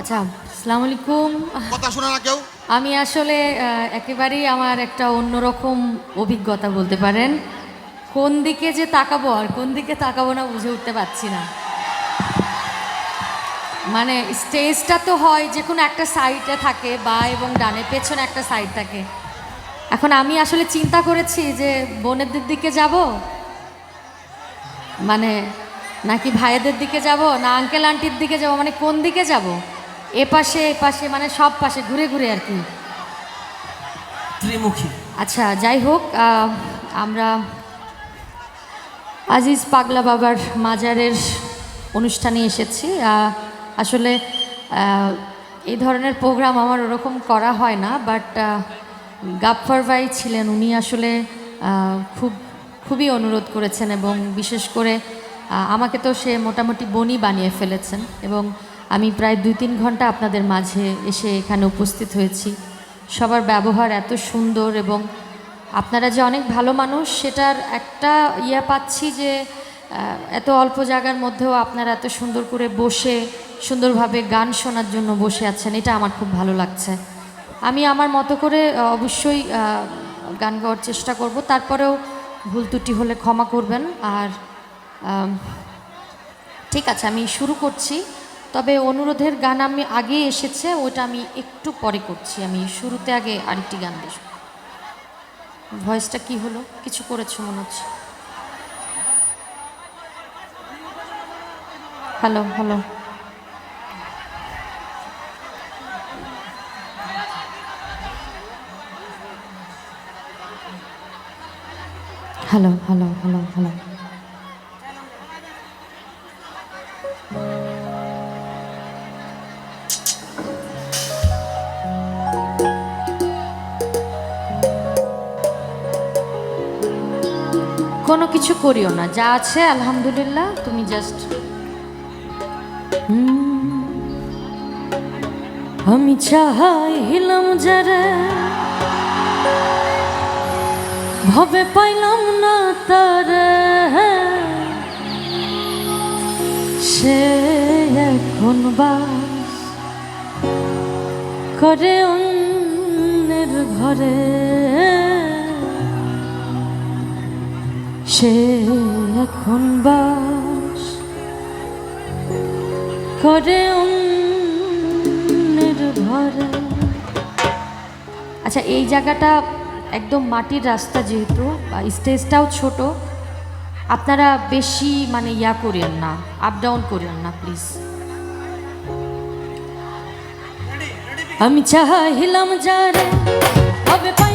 আচ্ছা আসসালামু আলাইকুম কথা শোনা না কেউ? আমি আসলে একেবারেই আমার একটা অন্যরকম অভিজ্ঞতা বলতে পারেন। কোন দিকে যে তাকাবো আর কোন দিকে তাকাবো না বুঝে উঠতে পারছি না। মানে স্টেজটা তো হয় যে কোনো একটা সাইডে থাকে বা এবং ডানে পেছনে একটা সাইড থাকে। এখন আমি আসলে চিন্তা করেছি যে বোনেদের দিকে যাব? মানে নাকি ভাইদের দিকে যাব? না আঙ্কেল আন্টির দিকে যাব? মানে কোন দিকে যাব? এ পাশে এ পাশে মানে সব পাশে ঘুরে ঘুরে আর কি। ত্রিমুখী। আচ্ছা যাই হোক আমরা আজিজ পাগলা বাবার মাজারের অনুষ্ঠানে এসেছি। আসলে এই ধরনের প্রোগ্রাম আমার ওরকম করা হয় না বাট গাফফার ভাই ছিলেন উনি আসলে খুব খুবই অনুরোধ করেছেন এবং বিশেষ করে আমাকে তো সে মোটামুটি বনি বানিয়ে ফেলেছেন এবং আমি প্রায় দুই তিন ঘণ্টা আপনাদের মাঝে এসে এখানে উপস্থিত হয়েছি। সবার ব্যবহার এত সুন্দর এবং আপনারা যে অনেক ভালো মানুষ, সেটার একটা ইয়া পাচ্ছি যে এত অল্প জায়গার মধ্যেও আপনারা এত সুন্দর করে বসে, সুন্দরভাবে গান শোনার জন্য বসে আছেন, এটা আমার খুব ভালো লাগছে। আমি আমার মতো করে অবশ্যই গান গাওয়ার চেষ্টা করব। তারপরেও ভুল ত্রুটি হলে ক্ষমা করবেন। আর ঠিক আছে, আমি শুরু করছি। তবে অনুরোধের গান আমি আগে এসেছে ওটা আমি একটু পরে করছি। আমি শুরুতে আগে আরেকটি গান দিই ভয়েসটা কি হলো? কিছু করেছ মনে হচ্ছে। Hello hello. Hello hello hello hello. কোনো কিছু করিও না। যা আছে, আলহামদুলিল্লাহ, তুমি জাস্ট আমি চাহাই হিলাম যারা, ভবে পাইলাম না তারে। সে এখন বাস করে অন্যের ঘরে। সে এখন বাস করে আচ্ছা এই জায়গাটা একদম মাটির রাস্তা যেহেতু স্টেজটাও ছোট, আপনারা বেশি মানে ইয়া করিয়েন না আপ ডাউন করিয়েন না প্লিজ আমি চাহিলাম যারে, হবে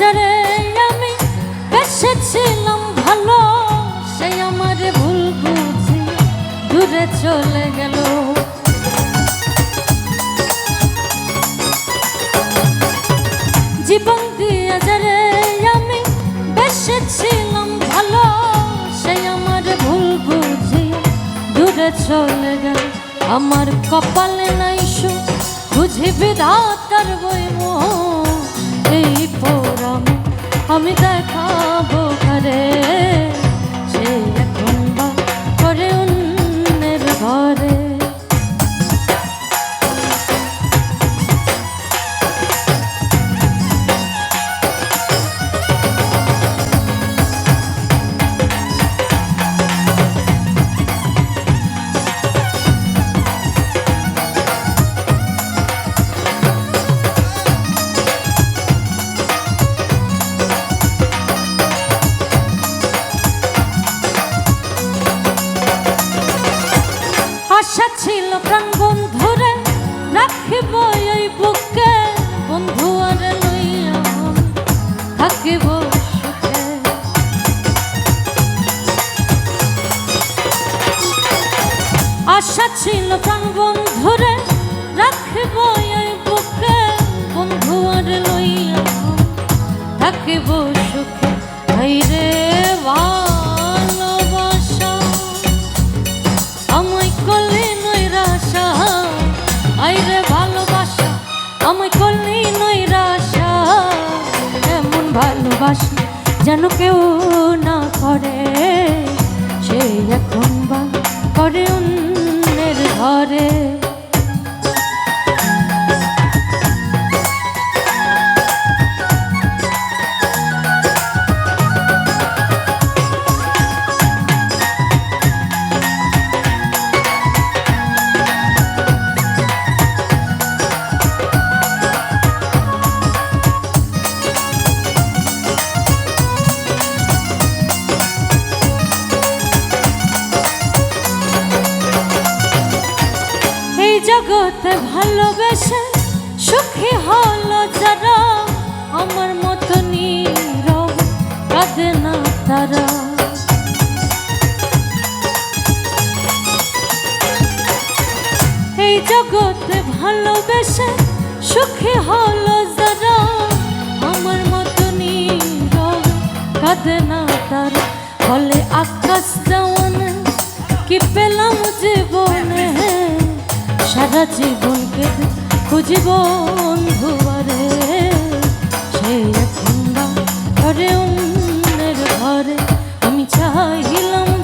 যারে আমি বেসেছিলাম ভালো সেই আমার ভুল বুঝি দূরে চলে গেল। জীবন দিয়া যারে আমি বেসেছিলাম ভালো সেই আমার ভুল বুঝি দূরে চলে গেল। আমার কপালে নাই সু বুঝি বিধাতার বই মোহ, এই পোরাম আমি দেখাবো ঘরে সে ছিল প্রাণ বন্ধুরে, রাখিব এই বুকে, বন্ধু আর লইয়া থাকিব সুখে। হাইরে ভালোবাসা, আমায় কলে নই রাশা আইরে ভালোবাসা, আমায় কলি নৈরাশা। এমন ভালোবাসা যেন কেউ না করে, সে এখন বা করে অন্য ঘরে জগতে ভালোবেসে সুখী হলো যারা। আমার মতো নীরব কাঁদে না তারা। এই জগতে ভালোবেসে জীবনকে খুঁজব ভুয়ারে সেই ঘরে অন্যের ঘরে। আমি চাইলাম